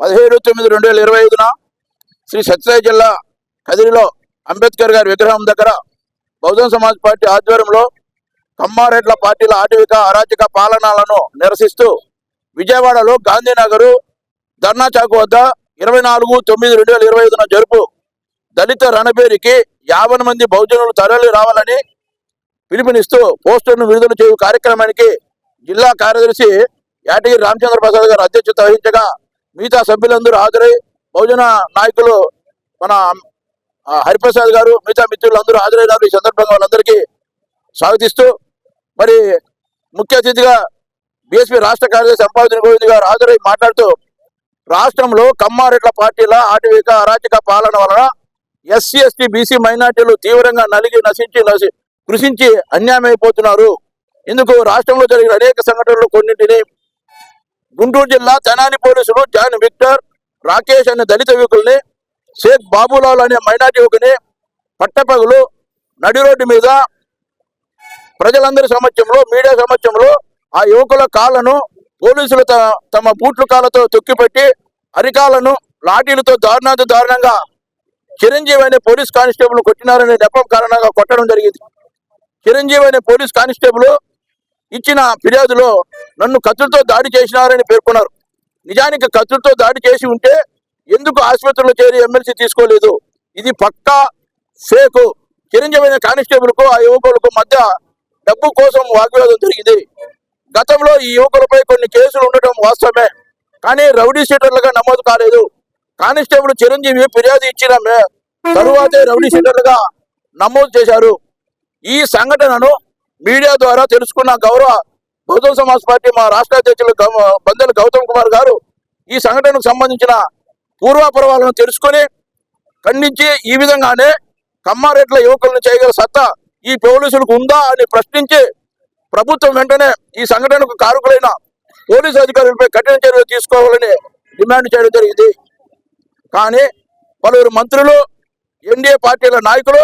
పదిహేడు తొమ్మిది రెండు వేల ఇరవై ఐదున శ్రీ సత్యసాయి జిల్లా కదిరిలో అంబేద్కర్ గారి విగ్రహం దగ్గర బహుజన్ సమాజ్ పార్టీ ఆధ్వర్యంలో కమ్మారెడ్ల పార్టీల ఆటవిక అరాచక పాలనాలను నిరసిస్తూ విజయవాడలో గాంధీనగరు ధర్నా చాకు వద్ద ఇరవై నాలుగు తొమ్మిది రెండు వేల ఇరవై ఐదున జరుపు దళిత రణబేరికి యాభై మంది బహుజనులు తరలి రావాలని పిలుపునిస్తూ పోస్టర్ను విడుదల చేయు కార్యక్రమానికి జిల్లా కార్యదర్శి యాటగిరి రామచంద్ర ప్రసాద్ గారు అధ్యక్షత వహించగా మిగతా సభ్యులందరూ హాజరై బహుజన నాయకులు మన హరిప్రసాద్ గారు మిగతా మిత్రులు అందరూ హాజరైనారు. ఈ సందర్భంగా వాళ్ళందరికీ స్వాగతిస్తూ మరి ముఖ్య అతిథిగా బీఎస్పీ రాష్ట్ర కార్యదర్శి సంపాదన గోవింద్ గారు హాజరై మాట్లాడుతూ రాష్ట్రంలో కమ్మారెడ్ల పార్టీల ఆటవిక అరాచక పాలన వలన ఎస్సీ ఎస్టీ బీసీ మైనార్టీలు తీవ్రంగా నలిగి నశించి నశి కృషించి అన్యాయమైపోతున్నారు. ఇందుకు రాష్ట్రంలో జరిగిన అనేక సంఘటనలు కొన్నింటిని గుంటూరు జిల్లా తెనాలి పోలీసులు జాన్ విక్టర్ రాకేష్ అనే దళిత యువకుల్ని షేక్ బాబులాల్ అనే మైనార్టీ యువకుని పట్టపగులు నడి రోడ్డు మీద ప్రజలందరి సమక్షంలో మీడియా సమక్షంలో ఆ యువకుల కాళ్ళను పోలీసులు తమ బూట్లు కాళ్ళతో తొక్కిపెట్టి అరికాలను లాఠీలతో దారుణాతి దారుణంగా చిరంజీవి అనే పోలీస్ కానిస్టేబుల్ కొట్టినారనే నెపం కారణంగా కొట్టడం జరిగింది. చిరంజీవి అనే పోలీస్ కానిస్టేబుల్ ఇచ్చిన ఫిర్యాదులో నన్ను కత్తులతో దాడి చేసినారని పేర్కొన్నారు. నిజానికి కత్తులతో దాడి చేసి ఉంటే ఎందుకు ఆసుపత్రిలో చేరి ఎమ్మెల్సీ తీసుకోలేదు? ఇది పక్కా ఫేకు. చిరంజీవి అనే కానిస్టేబుల్కు ఆ యువకులకు మధ్య డబ్బు కోసం వాగ్వాదం జరిగింది. గతంలో ఈ యువకులపై కొన్ని కేసులు ఉండటం వాస్తవమే. కానీ రౌడీ షీటర్లుగా నమోదు కాలేదు. కానిస్టేబుల్ చిరంజీవి ఫిర్యాదు ఇచ్చిన తరువాతే రౌడీ షీటర్లుగా నమోదు చేశారు. ఈ సంఘటనను మీడియా ద్వారా తెలుసుకున్న గౌరవ బహుజన సమాజ్ పార్టీ మా రాష్ట్ర అధ్యక్షులు బందెల గౌతమ్ కుమార్ గారు ఈ సంఘటనకు సంబంధించిన పూర్వాపరవాలను తెలుసుకొని ఖండించి ఈ విధంగానే కమ్మారెడ్ల యువకులను చేయగల సత్తా ఈ పోలీసులకు ఉందా అని ప్రశ్నించి ప్రభుత్వం వెంటనే ఈ సంఘటనకు కారకులైన పోలీసు అధికారులపై కఠిన చర్యలు తీసుకోవాలని డిమాండ్ చేయడం జరిగింది. కానీ పలువురు మంత్రులు ఎన్డీఏ పార్టీల నాయకులు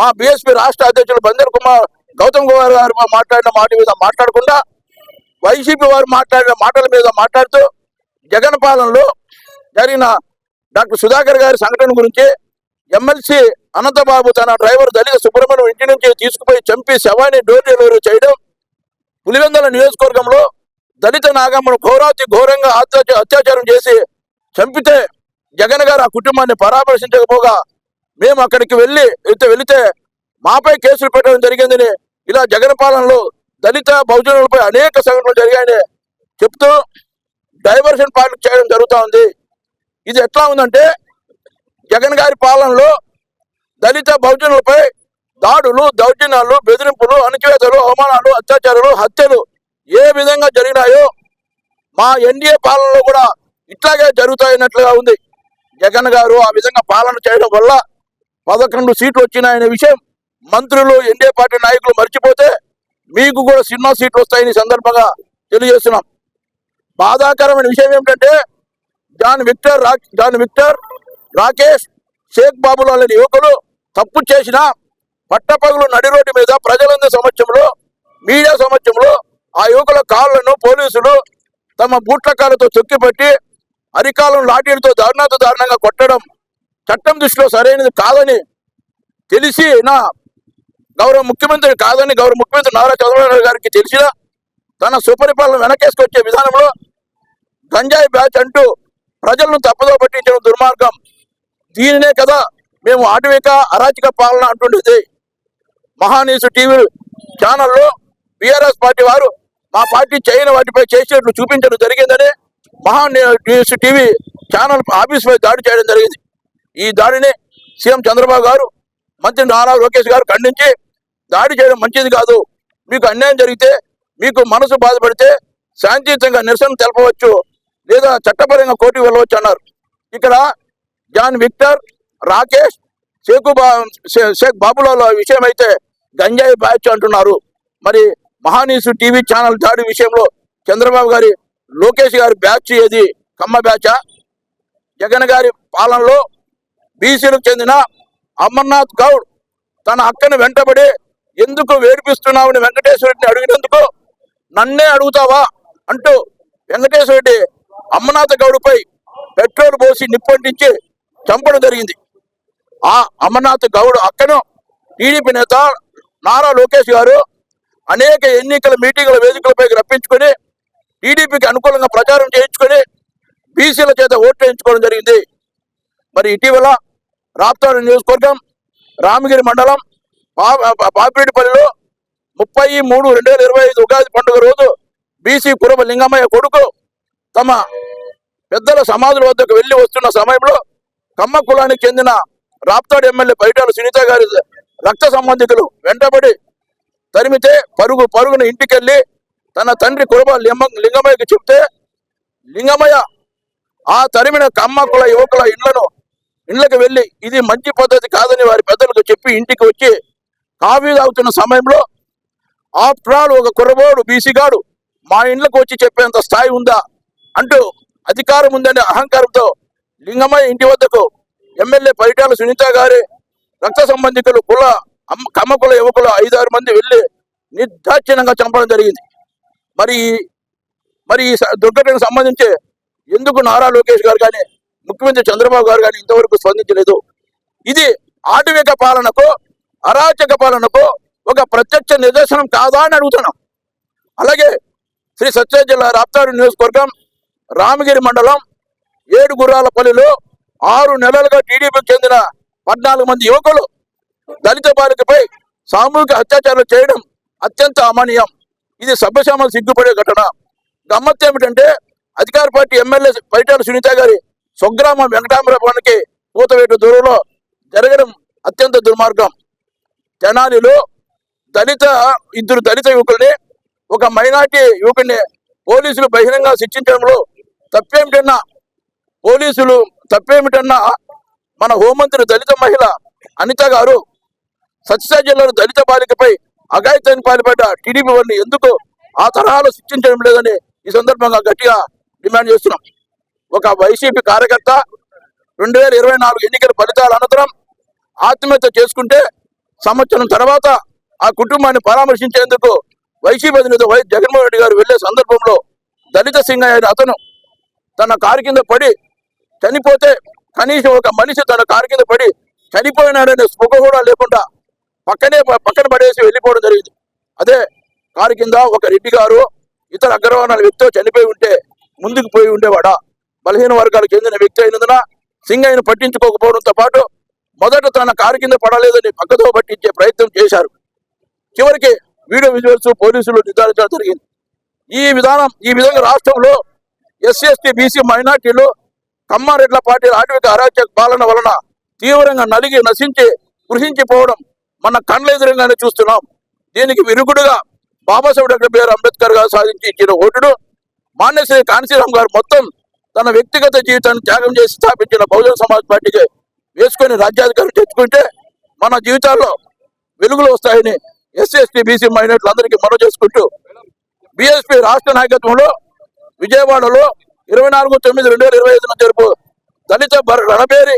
మా బీఎస్పీ రాష్ట్ర అధ్యక్షులు బందర్ కుమార్ గౌతమ్ కుమార్ గారు మాట్లాడిన మాట మీద మాట్లాడకుండా వైసీపీ వారు మాట్లాడిన మాటల మీద మాట్లాడుతూ జగన్ పాలనలో జరిగిన డాక్టర్ సుధాకర్ గారి సంఘటన గురించి ఎమ్మెల్సీ అనంతబాబు తన డ్రైవర్ దళిత సుబ్రహ్మణ్యం ఇంటి నుంచి తీసుకుపోయి చంపి శవాన్ని డోర్ డెలివరీ చేయడం పులివెందల నియోజకవర్గంలో దళిత నాగమ్మను ఘోరాతి ఘోరంగా అత్యాచారం చేసి చంపితే జగన్ గారు ఆ కుటుంబాన్ని పరామర్శించకపోగా మేము అక్కడికి వెళ్ళి వెళ్తే వెళితే మాపై కేసులు పెట్టడం జరిగిందని ఇలా జగన్ పాలనలో దళిత బహుజనులపై అనేక సంఘటనలు జరిగాయని చెప్తూ డైవర్షన్ పాలిటిక్స్ చేయడం జరుగుతూ ఉంది. ఇది ఎట్లా ఉందంటే జగన్ గారి పాలనలో దళిత బహుజనులపై దాడులు దౌర్జన్యాలు బెదిరింపులు అణచివేతలు అవమానాలు అత్యాచారాలు హత్యలు ఏ విధంగా జరిగినాయో మా ఎన్డీఏ పాలనలో కూడా ఇట్లాగే జరుగుతాయన్నట్లుగా ఉంది. జగన్ గారు ఆ విధంగా పాలన చేయడం వల్ల పదకొండు సీట్లు వచ్చినాయనే విషయం మంత్రులు ఎన్డీఏ పార్టీ నాయకులు మర్చిపోతే మీకు కూడా సినిమా సీట్లు వస్తాయని సందర్భంగా తెలియజేస్తున్నాం. బాధాకరమైన విషయం ఏమిటంటే జాన్ విక్టర్ రా జాన్ విక్టర్ రాకేష్ షేక్ బాబులాల్ అనే యువకులు తప్పు చేసిన పట్టపగులు నడి రోడ్డు మీద ప్రజలందరి సమక్షంలో మీడియా సమక్షంలో ఆ యువకుల కాళ్ళను పోలీసులు తమ బూట్ల కాళ్ళతో చొక్కిపట్టి అరికాలను లాఠీలతో దారుణాతో దారుణంగా కొట్టడం చట్టం దృష్టిలో సరైనది కాదని తెలిసి నా గౌరవ ముఖ్యమంత్రి కాదని గౌరవ ముఖ్యమంత్రి నారా చంద్రబాబు గారికి తెలిసిన తన సుపరిపాలన వెనకేసుకొచ్చే విధానంలో గంజాయి బ్యాచ్ అంటూ ప్రజలను తప్పుదో పట్టించిన దుర్మార్గం. దీనినే కదా మేము ఆటవిక అరాచక పాలన అంటుండేది. మహానీసు టీవీ ఛానల్లో బీఆర్ఎస్ పార్టీ వారు మా పార్టీ చేయని వాటిపై చేసినట్లు చూపించడం జరిగిందని Maha news TV channel office పై దాడి చేయడం జరిగింది. ఈ దాడిని సీఎం చంద్రబాబు గారు మంత్రి నారా లోకేష్ గారు ఖండించి దాడి చేయడం మంచిది కాదు. మీకు అన్యాయం జరిగితే మీకు మనసు బాధపడితే శాంతియుతంగా నిరసన తెలపవచ్చు లేదా చట్టపరంగా కోర్టుకు వెళ్ళవచ్చు అన్నారు. ఇక్కడ జాన్ విక్టర్ రాకేష్ షేకు బా షేక్ బాబులాల విషయం అయితే గంజాయి బ్యాచ్ అంటున్నారు. మరి మహానీసు టీవీ ఛానల్ దాడి విషయంలో చంద్రబాబు గారి లోకేష్ గారి బ్యాచ్ ఏది? కమ్మ బ్యాచా? జగన్ గారి పాలనలో బీసీలకు చెందిన అమర్నాథ్ గౌడ్ తన అక్కను వెంటబడి ఎందుకు వేడిపిస్తున్నామని వెంకటేశ్వర రెడ్డిని అడిగినందుకు నన్నే అడుగుతావా అంటూ వెంకటేశ్వర రెడ్డి అమ్మనాథ గౌడుపై పెట్రోల్ పోసి నిప్పంటించి చంపడం జరిగింది. ఆ అమర్నాథ్ గౌడ్ అక్కను టీడీపీ నేత నారా లోకేష్ గారు అనేక ఎన్నికల మీటింగుల వేదికలపైకి రప్పించుకొని టీడీపీకి అనుకూలంగా ప్రచారం చేయించుకొని బీసీల చేత ఓట్లు వేయించుకోవడం జరిగింది. మరి ఇటీవల రాప్తాడు నియోజకవర్గం రామగిరి మండలం పాపిరెడ్డిపల్లిలో ముప్పై మూడు రెండు వేల ఇరవై ఐదు ఉగాది పండుగ రోజు బీసీ కురబ లింగమయ్య కొడుకు తమ పెద్దల సమాధుల వద్దకు వెళ్ళి వస్తున్న సమయంలో కమ్మ కులానికి చెందిన రాప్తాడు ఎమ్మెల్యే బయటాల సునీత గారి రక్త సంబంధికులు వెంటబడి తరిమితే పరుగు పరుగున ఇంటికెళ్ళి తన తండ్రి కురబ లింగ లింగమయ్యకి చెప్తే లింగమయ్య ఆ తరిమిన కమ్మ కుల యువకుల ఇళ్ళను ఇళ్ళకి వెళ్ళి ఇది మంచి పద్ధతి కాదని వారి పెద్దలకు చెప్పి ఇంటికి వచ్చి కాఫీ తాగుతున్న సమయంలో ఆఫ్టర్ ఆల్ ఒక కుర్రబోడు బీసీగాడు మా ఇండ్లకు వచ్చి చెప్పేంత స్థాయి ఉందా అంటూ అధికారం ఉందనే అహంకారంతో లింగమయ్య ఇంటి వద్దకు ఎమ్మెల్యే పరిటాల సునీత గారి రక్త సంబంధికులు కుల అమ్మ- కమ్మకుల యువకులు ఐదారు మంది వెళ్ళి నిర్దాక్షిణ్యంగా చంపడం జరిగింది. మరి మరి ఈ స- దుర్ఘటనకు సంబంధించి ఎందుకు నారా లోకేష్ గారు కానీ ముఖ్యమంత్రి చంద్రబాబు గారు కానీ ఇంతవరకు స్పందించలేదు. ఇది ఆటవిక పాలనకు అరాచక పాలనకు ఒక ప్రత్యక్ష నిదర్శనం కాదా అని అడుగుతున్నాం. అలాగే శ్రీ సత్య జిల్లా రాప్తారు నియోజకవర్గం రామగిరి మండలం ఏడు గుర్రాలపల్లిలో ఆరు నెలలుగా టీడీపీకి చెందిన పద్నాలుగు మంది యువకులు దళిత బాలికపై సామూహిక అత్యాచారాలు చేయడం అత్యంత అమానీయం. ఇది సభ్యశామలు సిగ్గుపడే ఘటన. గమ్మత్తు ఏమిటంటే అధికార పార్టీ ఎమ్మెల్యే పరిటాల సునీత గారి స్వగ్రామం వెంకటామరపానికి కూతవేటు దూరంలో జరగడం అత్యంత దుర్మార్గం. తెనాలిలో దళిత ఇద్దరు దళిత యువకుల్ని ఒక మైనార్టీ యువకుడిని పోలీసులు బహిరంగ శిక్షించడంలో తప్పేమిటన్నా పోలీసులు తప్పేమిటన్నా మన హోంమంత్రి దళిత మహిళ అనిత గారు సత్యసాయి జిల్లాలో దళిత బాలికపై అఘాయితానికి పాల్పడ్డ టీడీపీ వారిని ఎందుకు ఆ తరహాలో శిక్షించడం లేదని ఈ సందర్భంగా గట్టిగా డిమాండ్ చేస్తున్నాం. ఒక వైసీపీ కార్యకర్త రెండు వేల ఇరవై నాలుగు ఎన్నికల ఫలితాల అనంతరం ఆత్మహత్య చేసుకుంటే సంవత్సరం తర్వాత ఆ కుటుంబాన్ని పరామర్శించేందుకు వైసీపీ అధినేత వై జగన్మోహన్ రెడ్డి గారు వెళ్ళే సందర్భంలో దళిత సింగయ్య అనే అతను తన కారు కింద పడి చనిపోతే కనీసం ఒక మనిషి తన కారు కింద పడి చనిపోయినాడనే స్పృహ కూడా లేకుండా పక్కనే పక్కన పడేసి వెళ్ళిపోవడం జరిగింది. అదే కారు కింద ఒక రెడ్డి గారు ఇతర అగ్రవర్ణాల వ్యక్తితో చనిపోయి ఉంటే ముందుకు పోయి ఉండేవాడా? బలహీన వర్గాలకు చెందిన వ్యక్తి అయినందున సింగయ్యను పట్టించుకోకపోవడంతో పాటు మొదట తన కారు కింద పడలేదని పక్కతో పట్టించే ప్రయత్నం చేశారు. చివరికి వీడియో విజువల్స్ పోలీసులు నిర్ధారించడం జరిగింది. ఈ విధానం ఈ విధంగా రాష్ట్రంలో ఎస్సీ ఎస్టీ బీసీ మైనార్టీలు కమ్మారెడ్ల పార్టీ ఆటవిక అరాచక పాలన వలన తీవ్రంగా నలిగి నశించి కృషించిపోవడం మన కళ్ళ చూస్తున్నాం. దీనికి విరుగుడుగా బాబాసాహెబ్ డాక్టర్ బిఆర్ అంబేద్కర్ గారు సాధించి ఇచ్చిన ఓటుడు మాన్యశ్రీ కాంశీరామ్ గారు మొత్తం తన వ్యక్తిగత జీవితాన్ని త్యాగం చేసి స్థాపించిన బహుజన సమాజ్ పార్టీకి వేసుకొని రాజ్యాధికారం తెచ్చుకుంటే మన జీవితాల్లో వెలుగులు వస్తాయని ఎస్సీ ఎస్టీ బీసీ మైనార్టీలు అందరికీ మనవి చేసుకుంటూ బీఎస్పీ రాష్ట్ర నాయకత్వంలో విజయవాడలో ఇరవై నాలుగు తొమ్మిది రెండు వేల ఇరవై ఐదున జరుపు దళిత బర- రణబేరి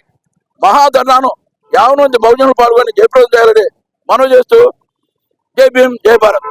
మహాధర్నాను యావన బహుజనులు పాల్గొని జయప్రదం చేయాలని మనవి చేస్తూ జై భీమ్ జై భారత్.